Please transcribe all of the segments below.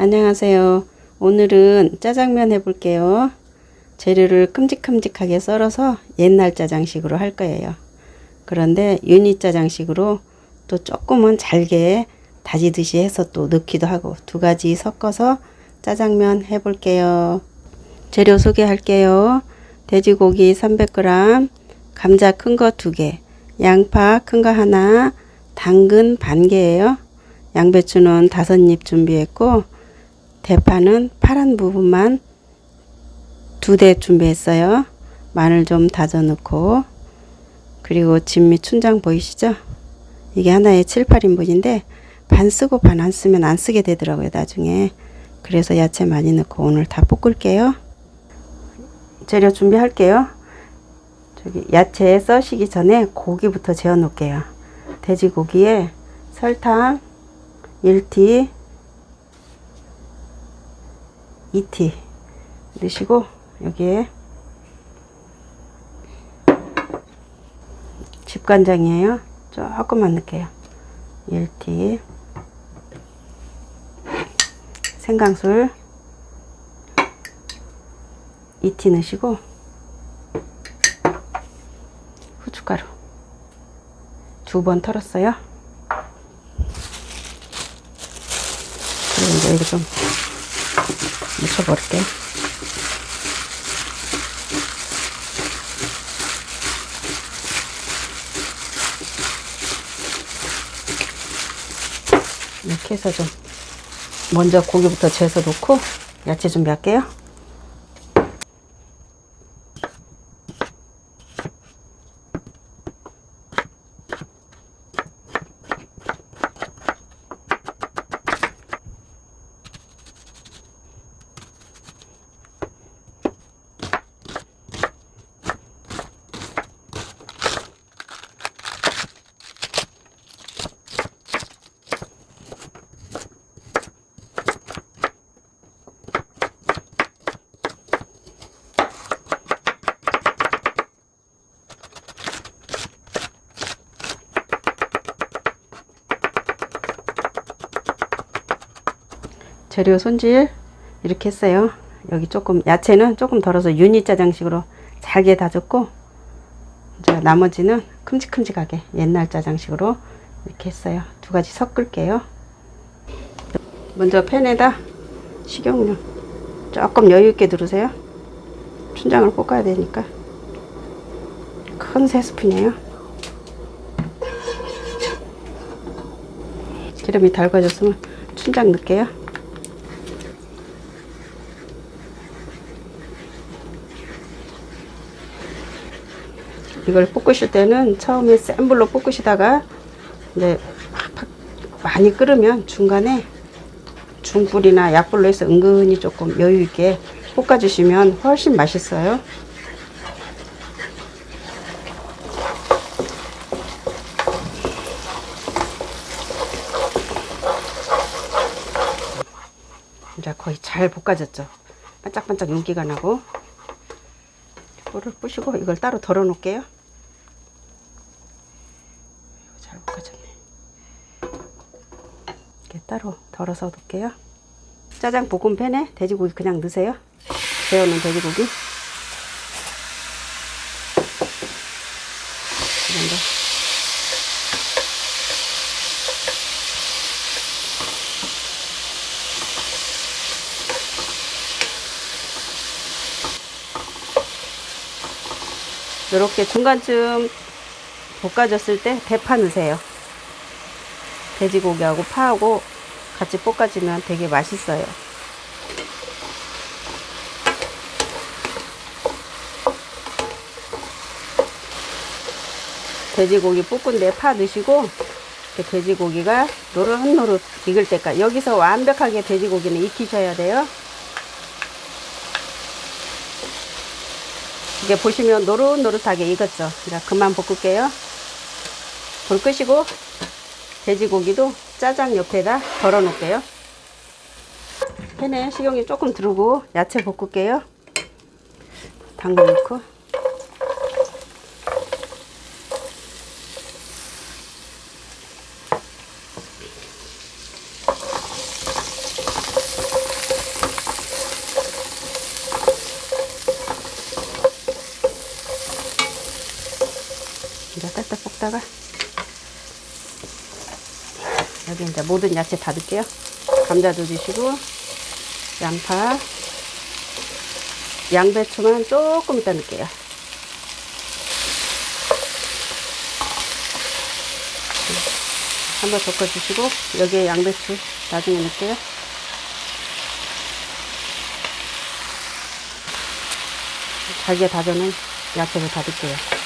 안녕하세요. 오늘은 짜장면 해볼게요. 재료를 큼직큼직하게 썰어서 옛날 짜장식으로 할 거예요. 그런데 유니 짜장식으로 또 조금은 잘게 다지듯이 해서 또 넣기도 하고 두 가지 섞어서 짜장면 해볼게요. 재료 소개할게요. 돼지고기 300g, 감자 큰 거 2개, 양파 큰 거 하나, 당근 반 개예요. 양배추는 다섯 잎 준비했고 대파는 파란 부분만 두 대 준비했어요. 마늘 좀 다져 넣고. 그리고 진미 춘장 보이시죠? 이게 하나에 7, 8인분인데 반 쓰고 반 안 쓰면 안 쓰게 되더라고요 나중에. 그래서 야채 많이 넣고 오늘 다 볶을게요. 재료 준비할게요. 저기 야채 써시기 전에 고기부터 재워 놓을게요. 돼지고기에 설탕 1티 2티 넣으시고 여기에 집간장이에요. 조금만 넣을게요. 1티. 생강술. 2티 넣으시고 후춧가루 두 번 털었어요. 그리고 이제 이거 좀 묻혀버릴게요. 이렇게 해서 좀 먼저 고기부터 재서 놓고 야채 준비할게요. 재료 손질 이렇게 했어요. 여기 조금 야채는 조금 덜어서 유니 짜장식으로 잘게 다졌고 이제 나머지는 큼직큼직하게 옛날 짜장식으로 이렇게 했어요. 두 가지 섞을게요. 먼저 팬에다 식용유 조금 여유 있게 두르세요. 춘장을 볶아야 되니까 큰 세 스푼이에요. 기름이 달궈졌으면 춘장 넣을게요. 이걸 볶으실 때는 처음에 센 불로 볶으시다가 이제 팍팍 많이 끓으면 중간에 중불이나 약불로 해서 은근히 조금 여유 있게 볶아주시면 훨씬 맛있어요. 이제 거의 잘 볶아졌죠. 반짝반짝 윤기가 나고 불을 끄시고 이걸 따로 덜어 놓을게요. 잘 볶아졌네. 이렇게 따로 덜어서 놓을게요. 짜장 볶음 팬에 돼지고기 그냥 넣으세요. 재워놓은 돼지고기. 이 정도. 이렇게 중간쯤 볶아졌을 때 대파 넣으세요. 돼지고기하고 파하고 같이 볶아지면 되게 맛있어요. 돼지고기 볶은데 파 넣으시고 돼지고기가 노릇노릇 익을 때까지 여기서 완벽하게 돼지고기는 익히셔야 돼요. 이게 보시면 노릇노릇하게 익었죠. 이제 그만 볶을게요. 불 끄시고 돼지고기도 짜장 옆에다 덜어 놓을게요. 팬에 식용유 조금 두르고 야채 볶을게요. 담궈 놓고. 이렇게 딱딱 볶다가 여기 이제 모든 야채 다 넣을게요. 감자도 주시고 양파, 양배추만 조금 이따 넣을게요. 한번 섞어주시고 여기에 양배추 나중에 넣을게요. 잘게 다져놓은 야채를 다 넣을게요.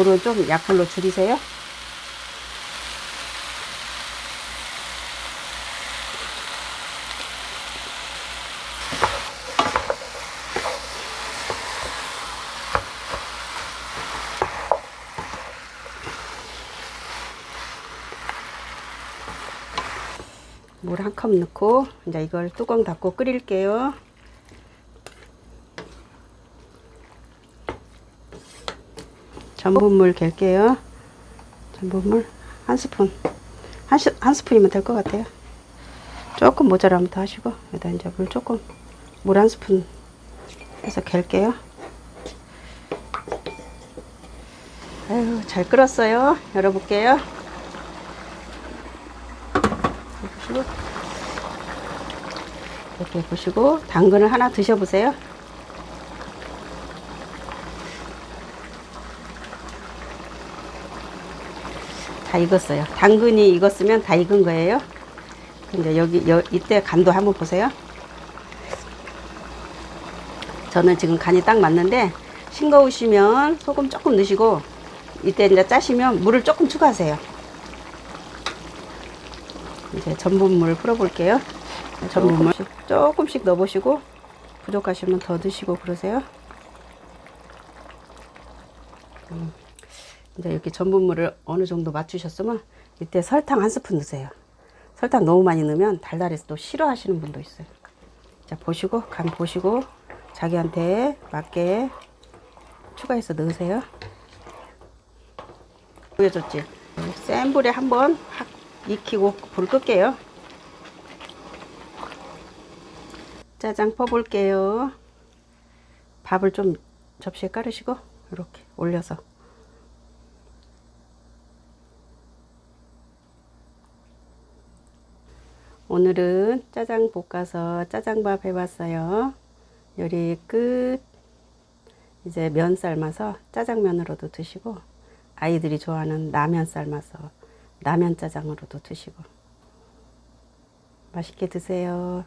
불을 좀 약불로 줄이세요. 물 한 컵 넣고 이제 이걸 뚜껑 닫고 끓일게요. 전분물 갤게요. 전분물 한 스푼. 한, 스, 한 스푼이면 될 것 같아요. 조금 모자라면 더 하시고, 여기다 이제 물 조금, 물 한 스푼 해서 갤게요. 아유, 잘 끓었어요. 열어볼게요. 보시고, 이렇게 보시고, 당근을 하나 드셔보세요. 다 익었어요. 당근이 익었으면 다 익은 거예요. 근데 여기 여, 이때 간도 한번 보세요. 저는 지금 간이 딱 맞는데 싱거우시면 소금 조금 넣으시고 이때 이제 짜시면 물을 조금 추가하세요. 이제 전분물 풀어볼게요. 전분물 조금씩 넣어보시고 부족하시면 더 넣으시고 그러세요. 이제 이렇게 전분물을 어느 정도 맞추셨으면 이때 설탕 한 스푼 넣으세요. 설탕 너무 많이 넣으면 달달해서 또 싫어하시는 분도 있어요. 자 보시고 간 보시고 자기한테 맞게 추가해서 넣으세요. 보여줬지? 센 불에 한번 확 익히고 불 끌게요. 짜장 퍼볼게요. 밥을 좀 접시에 깔으시고 이렇게 올려서 오늘은 짜장 볶아서 짜장밥 해봤어요. 요리 끝. 이제 면 삶아서 짜장면으로도 드시고 아이들이 좋아하는 라면 삶아서 라면 짜장으로도 드시고 맛있게 드세요.